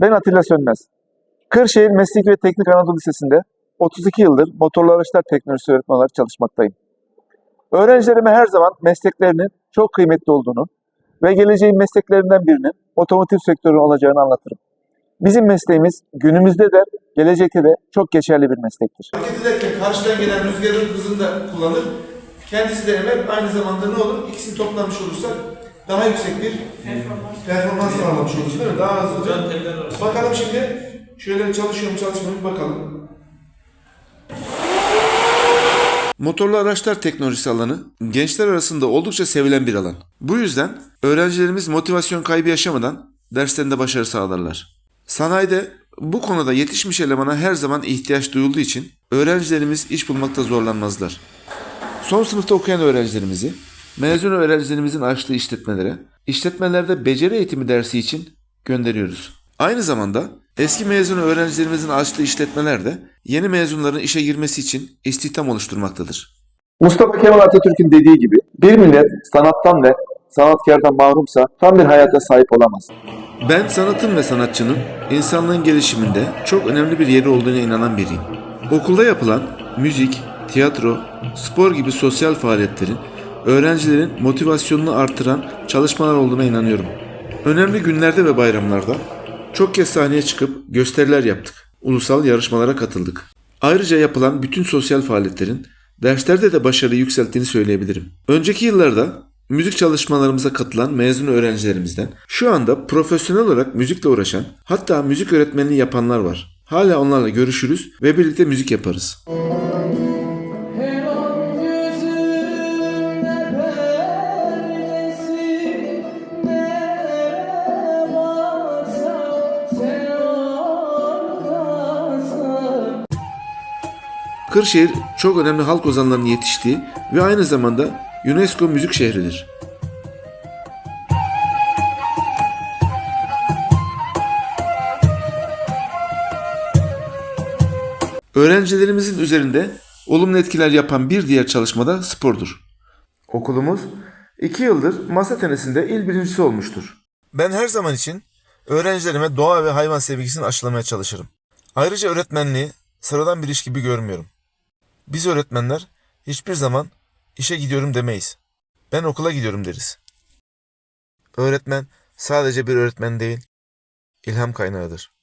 Ben Atilla Sönmez. Kırşehir Meslek ve Teknik Anadolu Lisesi'nde 32 yıldır motorlu araçlar teknolojisi öğretmen olarak çalışmaktayım. Öğrencilerime her zaman mesleklerinin çok kıymetli olduğunu ve geleceğin mesleklerinden birinin otomotiv sektörü olacağını anlatırım. Bizim mesleğimiz günümüzde de gelecekte de çok geçerli bir meslektir. Hareket ederken karşıdan gelen rüzgarın hızını da kullanır. Kendisi de emer. Aynı zamanda ne olur? İkisini toplamış olursak daha yüksek bir performans sağlamış oluruz değil mi? Daha hızlıca. Bakalım şimdi. Şöyle çalışıyor mu çalışmıyor mu bakalım. Motorlu araçlar teknolojisi alanı gençler arasında oldukça sevilen bir alan. Bu yüzden öğrencilerimiz motivasyon kaybı yaşamadan derslerinde başarı sağlarlar. Sanayide bu konuda yetişmiş elemana her zaman ihtiyaç duyulduğu için öğrencilerimiz iş bulmakta zorlanmazlar. Son sınıfta okuyan öğrencilerimizi mezun öğrencilerimizin açtığı işletmelere, işletmelerde beceri eğitimi dersi için gönderiyoruz. Aynı zamanda eski mezun öğrencilerimizin açtığı işletmeler de yeni mezunların işe girmesi için istihdam oluşturmaktadır. Mustafa Kemal Atatürk'ün dediği gibi bir millet sanattan ve sanatkardan mahrumsa tam bir hayata sahip olamaz. Ben sanatın ve sanatçının insanlığın gelişiminde çok önemli bir yeri olduğuna inanan biriyim. Okulda yapılan müzik, tiyatro, spor gibi sosyal faaliyetlerin öğrencilerin motivasyonunu artıran çalışmalar olduğuna inanıyorum. Önemli günlerde ve bayramlarda çok kez sahneye çıkıp gösteriler yaptık. Ulusal yarışmalara katıldık. Ayrıca yapılan bütün sosyal faaliyetlerin derslerde de başarıyı yükselttiğini söyleyebilirim. Önceki yıllarda müzik çalışmalarımıza katılan mezun öğrencilerimizden şu anda profesyonel olarak müzikle uğraşan hatta müzik öğretmenliği yapanlar var. Hala onlarla görüşürüz ve birlikte müzik yaparız. Her Kırşehir çok önemli halk ozanlarının yetiştiği ve aynı zamanda UNESCO müzik şehridir. Öğrencilerimizin üzerinde olumlu etkiler yapan bir diğer çalışma da spordur. Okulumuz 2 yıldır masa tenisinde il birincisi olmuştur. Ben her zaman için öğrencilerime doğa ve hayvan sevgisini aşılamaya çalışırım. Ayrıca öğretmenliği sıradan bir iş gibi görmüyorum. Biz öğretmenler hiçbir zaman işe gidiyorum demeyiz. Ben okula gidiyorum deriz. Öğretmen sadece bir öğretmen değil, ilham kaynağıdır.